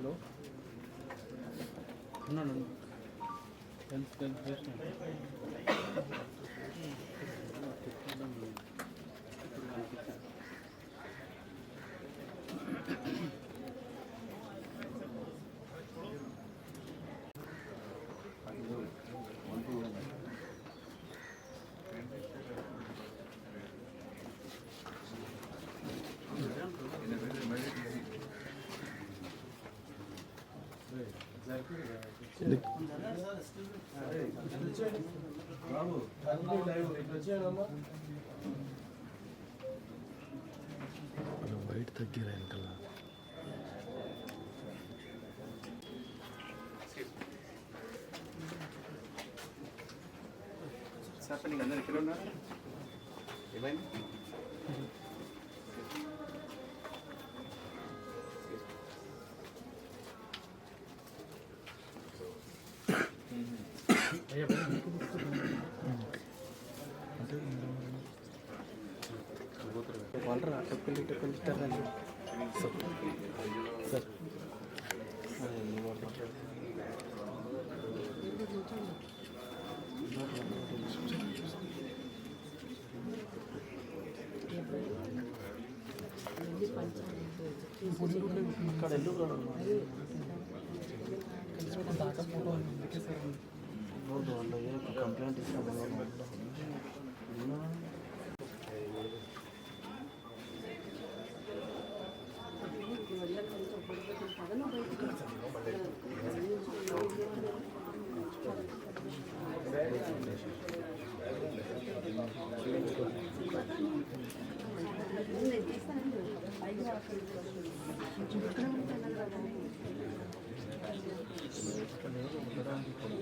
Hello. ఉన్నాను తెలుసు తెలుసు చేసిన వైట్ తగ్గిరా వెనకాల. చెప్పండి అందరు ఇక్కడ ఉన్నారు? ఏమైంది? వాళ్ళరా టెక్కలు టెక్కలు సార్ ఇక్కడ ఎందుకు దాకా ఫోటో అందుకే సార్ బోర్డు వాళ్ళు ఏ కంప్లైంట్ ఇస్తాను లేదు